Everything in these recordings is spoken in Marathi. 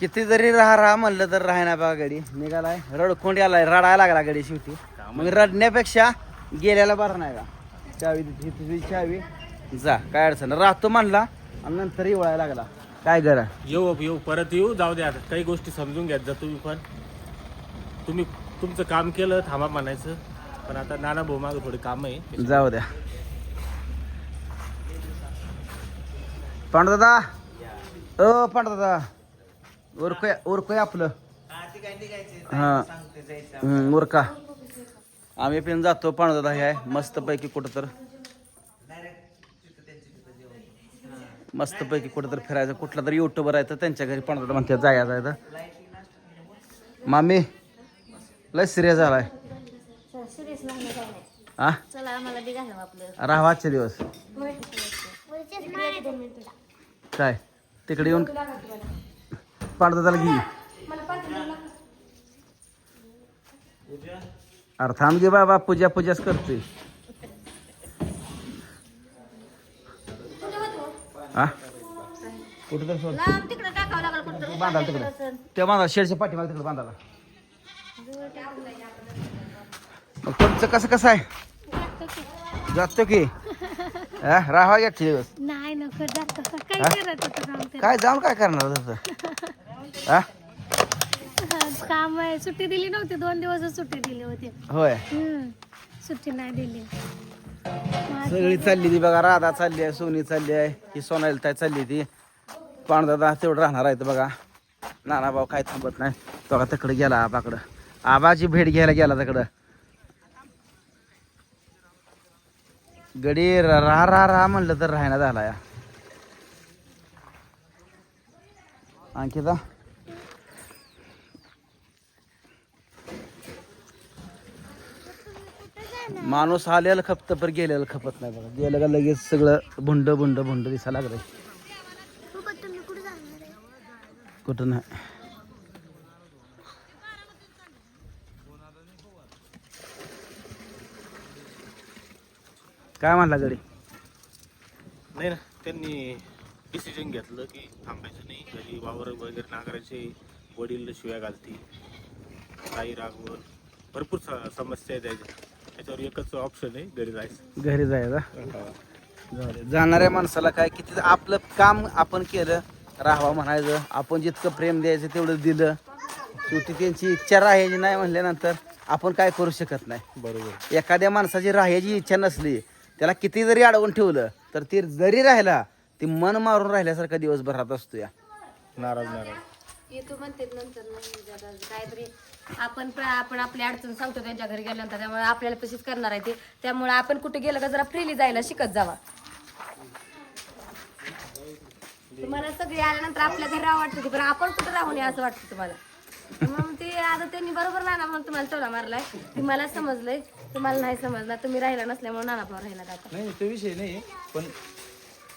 किती जरी राहा राहा म्हणलं तर राहणार बघा गाडी. निघालाय. रडखोंड आलाय रडायला लागला गाडी शेवटी. मग रडण्यापेक्षा गेल्याला बरं नाही का? चावी दिली तुझी चावी. जा काय अडचण नाही. राहतो म्हणला आणि नंतर येवळायला लागला. काय करा? येऊ येऊ परत येऊ. जाऊ द्या काही गोष्टी समजून घ्यात जा तुम्ही पण. तुम्ही तुमचं काम केलं थांबा म्हणायचं. पण आता नाना भाऊ मागं थोडे काम आहे. जाऊ द्या. पांडदादा. ओ पांडदादा. उरकूया उरकूया आपलं. हा उरका आम्ही पण जातो पांडदादा हे आहे मस्तपैकी कुठं तर मस्तपैकी कुठं तर फिरायचं कुठला तरी युट्यूबर आहे तर त्यांच्या घरी पांडदादा म्हणते जाया जायचं मामी लय सिरियस झालाय. हा? चला आम्हाला बी घालव आपलं. राहा आजचे दिवस. काय? तिकडे येऊन पाडदादाला घे. अरे थांब घे बाबा पूजा पूजाच करतोय. हा? कुठं तर सोड. लांब तिकडे टाकावं लागलं कुठं बांधाल तिकडे. ते बांधा शेडच्या पाठीमागे तिकडे बांधाला. मग तुमचं कसं कसं आहे? जातो की. हा राहा एक दिवस. नाही नको जातो. काय होतं जाऊन काय करणार तसं हा? काम आहे सुट्टी दिली नव्हती दोन दिवस सुट्टी दिली होती. होय. हम्म. सुट्टी नाही दिली. मग सगळी चालली ती बघा राधा चालली आहे सोनी चालली आहे ही सोनाली ताई चालली ती. पाणदादा तेवढं राहणार आहे बघा. नाना भाऊ काय थांबत नाही. बघा तिकडे गेला आबाकडं. आबाची भेट घ्यायला गेला तिकडं. गडी राहा राहा राहा म्हणलं तर राहण्यात झाला या. अंकिता माणूस आलेला खपत पर गेलेलं खपत नाही बघा. गेलं का लगेच सगळं भुंड भुंड भुंड दिसायला लागलं कुठं नाही. काय म्हणला गडी? नाही ना त्यांनी डिसिजन घेतलं की थांबायचं नाही. घरी वावर वगैरे नागराचे वडील शिव्या घालतील. काही रागवर भरपूर समस्या आहेत त्याच्या त्याच्यावर एकच ऑप्शन आहे घरी जायचं. घरी. जाणाऱ्या माणसाला काय किती आपलं काम आपण केलं राहावं म्हणायचं. आपण जितकं प्रेम द्यायचं तेवढं दिलं. शेवटी त्यांची इच्छा राहायची नाही म्हणल्यानंतर आपण काय करू शकत नाही. बरोबर. एखाद्या माणसाची राहायची इच्छा नसली त्याला किती जरी अडवून ठेवलं तर ती जरी राहिला ती मन मारून राहिल्यासारखा दिवसभर राहत असतो या. नाराज नाराज. येतो म्हणते नंतर नाही जरा काहीतरी आपण आपण आपली अडचण सांगतो त्यांच्या घरी गेल्यानंतर त्यामुळे आपल्याला तशीच करणार आहे ते. त्यामुळे आपण कुठे गेलं का जरा फ्रीली जायला शिकत जावा. तुम्हाला सगळी आल्यानंतर आपल्या घरी राहावं वाटतं पण आपण कुठं राहू नये असं वाटतं तुम्हाला. मग ते आता त्यांनी बरोबर नाना म्हणून तुम्हाला चोला मारलाय. तुम्हाला मला समजलंय. तुम्हाला नाही समजलं तुम्ही राहिला नसल्यामुळे नाना भाऊ राहिला आता. नाही तो विषय नाही पण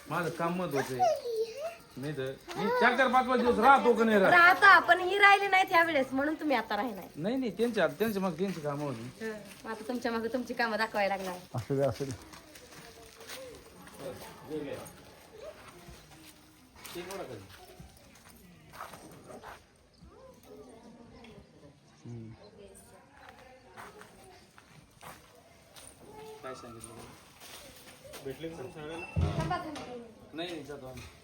माझं काम महत्वाचं आहे. नाही तर मी चार चार पाच पाच दिवस राहतो का नाही राहत? राहता पण ही राहिली नाही त्यावेळेस म्हणून तुम्ही आता राहिलाय नाही. नाही त्यांच्या त्यांच्या मग त्यांची कामं होती. हं. आता तुमच्या मागे तुमची कामं दाखवायला लागणार. असू दे असू काय सांगितलं? भेटले नाही नाही.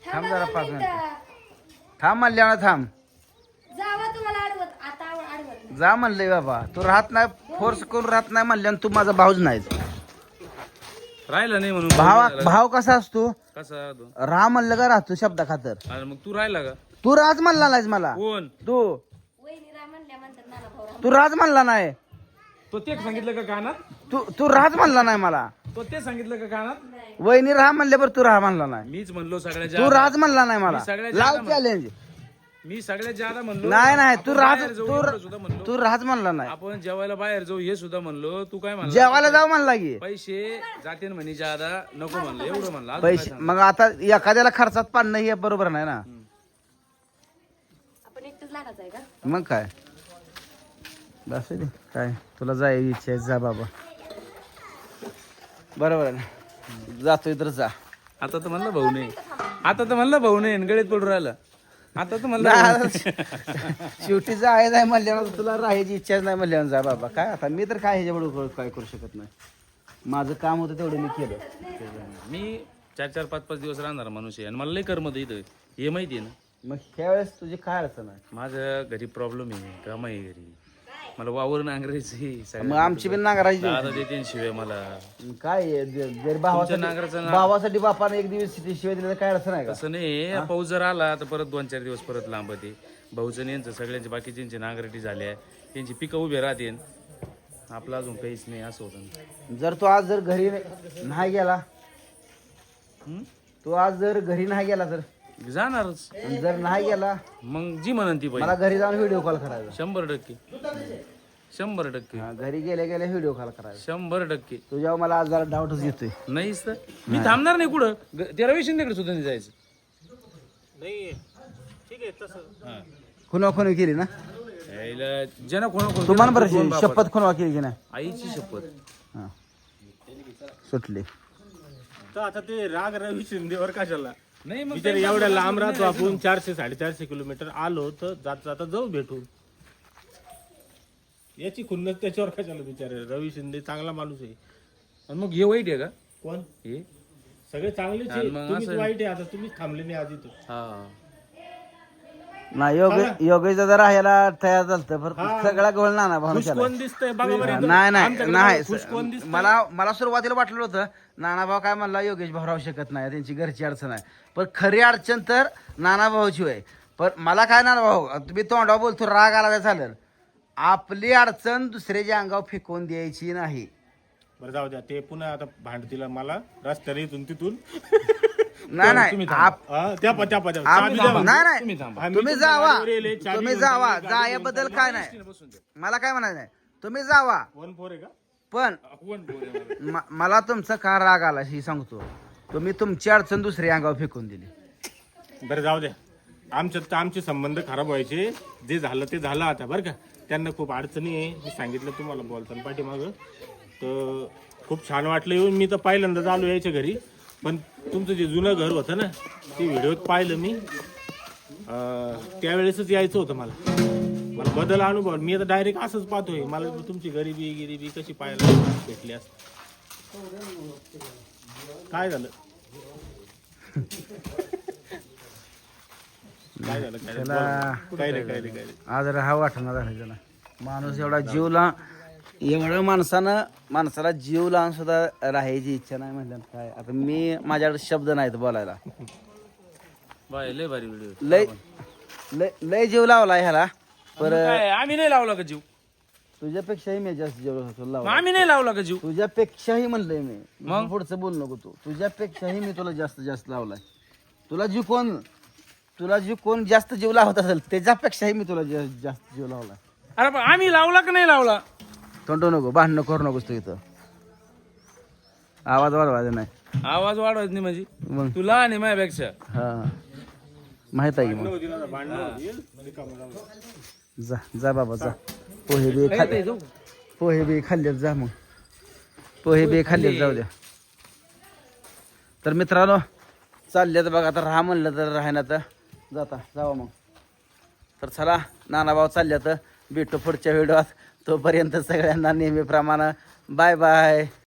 थांब जरा पाच मिनिट. थांब म्हणल्यावर थांब. जावा तुम्हाला अडवत आता अडवत नाही. जा म्हणले बाबा. तू राहत नाही फोर्स करून राहत नाही म्हणल्यानं तू माझा भाऊच नाहीच राहिला नाही म्हणून भाव भाव कसा असतो? कसा तो राहा म्हणलं का राहतो शब्दा खातर अरे मग तू राहिला का? तू राज म्हणला नाहीस मला. कोण? तू. वहिनीरा म्हणल्या म्हणतात नाना भाऊ राम. तू राज म्हणला नाही. तो ते सांगितलं का कानात? तू तू राज म्हणला नाही मला. तो ते सांगितलं का कानात? वहिनी राहा म्हणले बरं तू राहा म्हणला नाही. मीच म्हणलो सगळ्यात तू जादा. राज म्हणला नाही मला. मी सगळ्यात लाव जादा चॅलेंज मी सगळ्यात जादा म्हणलो. नाही नाही तू आपण राज बाहेर जाऊ तू एवढं सुद्धा म्हणलो. तू राज म्हणला नाही. आपण जेवायला बाहेर जाऊ हे सुद्धा म्हणलो. तू काय म्हणला? जेवायला जाऊ म्हणला की. पैसे जाते म्हणे जादा. नको म्हणलं. एवढं म्हणलं. अजून काय पैसे मग आता एखाद्याला खर्चात पाडणं हे बरोबर नाही ना. आपण एकटंच लागायचं आहे का? मग काय? बस दे काय? तुला जाय इच्छा आहे, जा बाबा. बरोबर आहे ना. जातोय तर जा. आता तर म्हणलं भाऊ नाही. आता तर म्हणलं भाऊ नाही गळीत पडून राहिला. आता तुम्हाला नाही, शेवटी जायचं आहे म्हणल्यावर तुला राहायची इच्छाच नाही म्हणल्यावर जा बाबा. काय आता मी तर काय ह्याच्यामुळे काय करू शकत नाही. माझं काम होतं तेवढं मी केलं. मी चार चार पाच पाच दिवस राहणार माणूस आहे आणि मला लई करमत इथं हे माहिती आहे ना? मग ह्यावेळेस तुझी काय अडचण आहे? माझ्या घरी प्रॉब्लेम आहे काम आहे घरी. मला वावर नांगरायचं मग आमची पण नांगराची दादा देते ना शिवाय मला. काय आहे, जर जर भावासाठी नांगराचं ना- भावासाठी बापाने एक दिवस शिवाय दिलं काय अडचण आहे का? तसं नाही. पाऊस जर आला तर परत दोन चार दिवस परत लांबते भाऊचं यांचं सगळ्यांचे बाकीच्यांचे नांगरटी झाल्या त्यांची पिकं उभे राहते. आपलं अजून काहीच नाही असं होतं. जर तू आज जर घरी नाही गेला हम्म? तू आज जर घरी नाही गेला तर? जाणारच. आणि जर नाही गेला मग जी म्हणन ती मला घरी जाऊन व्हिडिओ कॉल करायचा. शंभर टक्के. शंभर टक्के. हा, घरी गेल्या गेल्या व्हिडिओ कॉल करायचा. शंभर टक्के. तुझ्यावर मला आज जरा डाऊटच येतोय. नाहीच तर मी थांबणार नाही कुठं? ग- ते रवी शिंदेकडे सुद्धा नाही जायचं. नाही ठीक आहे तसं. हा. खुनवा खुनवी केली ना? यायला ज्यानं कोणा तुम्हाला बरं शपथ खुनवा केली की नाही? आईची शपथ. हा. सुटली. तर आता ते राग रवी शिंदेवर कशाला? नाही मग एवढ्या लांब राहतो आपण चारशे साडेचारशे किलोमीटर आलो तर जात जाता जाऊ भेटून. याची खुन्नस त्याच्यावर कशाला बिचारे? रवी शिंदे चांगला माणूस आहे. आणि मग हे वाईट आहे का? कोण? हे? सगळे चांगलेच आहे. मग तुम्हीच असं- वाईट आहे. आता तुम्हीच थांबले नाही आधी तर हा. नाही योग योगेश दादा राहायला तयार झालं पण सगळा गोळ नाना भाऊ कोण दिसतंय बघा बरं इथं. नाही नाही आमच्याकडे नाही. खुश कोण दिसतंय. मला मला सुरुवातीला वाटलं होतं नानाभाऊ काय म्हणला योगेश भाऊ राहू शकत नाही त्यांची घरची अडचण आहे. पण खरी अडचण तर नानाभाऊची आहे पण मला काय नानाभाऊ तुम्ही तोंडावर बोलतो राग आला तर चालेल. आपली अडचण दुसऱ्याच्या अंगावर फेकून द्यायची नाही. बरं जाऊ द्या. ते पुन्हा आता भांडतील मला रस्त्याने इथून तिथून. नाही नाही आप तुम्ही जावा. तुम्ही जावा. जायाबद्दल काय नाही. मला काय म्हणायचं नाही. तुम्ही जावा. वन फोर आहे का? पण वन पोर आहे मला. म- मला तुमचा का राग आला ही सांगतो. तुम्ही तुमची अडचण दुसऱ्या अंगावर फेकून दिली. बरं जाऊ द्या आमच्यात तर आमचे संबंध खराब व्हायचे. जे झालं ते झालं आता बरं का? त्यांना खूप अडचणी आहे. मी सांगितलं तुम्हाला बोलताना पाठीमागं. तर खूप छान वाटलं येऊन. मी तर पहिल्यांदाच आलो यायच्या घरी. पण तुमचं जे जुनं घर होतं ना ते व्हिडिओत पाहिलं मी. त्यावेळेसच यायचं होतं मला. मला बदल अनुभव मी आता डायरेक्ट असंच पाहतोय. मला तुमची गरिबी गिरिबी कशी पाहायला भेटली असते. काय झालं? काय झालं? काय काय रे काय रे काय रे? आज हा वाटणार त्याला. माणूस एवढा जीव ला एवढं माणसानं माणसाला जीव लावून सुद्धा राहायची इच्छा नाही म्हणलं काय. आता मी माझ्याकडे शब्द नाहीत बोलायला. बाय लय भारी व्हिडिओ लय लय लय जीव लावला ह्याला. पर काय आम्ही नाही लावला का जीव? तुझ्यापेक्षाही मी जास्त जीव मग लावला आम्ही नाही लावला का जीव? तुझ्यापेक्षाही म्हणलंय मी. मग? मग पुढचं बोल नको तू. तुझ्यापेक्षाही मी तुला जास्त जास्त लावलाय. तुला जी कोण तुला जी कोण जास्त जीव लावत असेल त्याच्यापेक्षाही मी तुला जा- जास्त जीव लावलाय. अरे पण आम्ही लावला का नाही लावला? तोंडू नको भांडणं करू नकोस तू इथं. आवाज वाढवायचा नाही. आवाज वाढवायच नाही म्हणजे? मग. तू लहान आहे माझ्यापेक्षा. हा. माहीत आहे की मग. दे. जा जा बाबा जा. पोहे बी खाल्ले. पोहे बी खाल्लेत जा मग. पोहे बी खाल्लेत जाऊ द्या. तर मित्रांनो चाललेत बघा आता राहा म्हणलं तर राहायना तर जाता जावा मग. तर चला नानाभाऊ चालल्या तर भेटू पुढच्या व्हिडिओत. तोपर्यंत सगळ्यांना नेहमीप्रमाणे बाय बाय.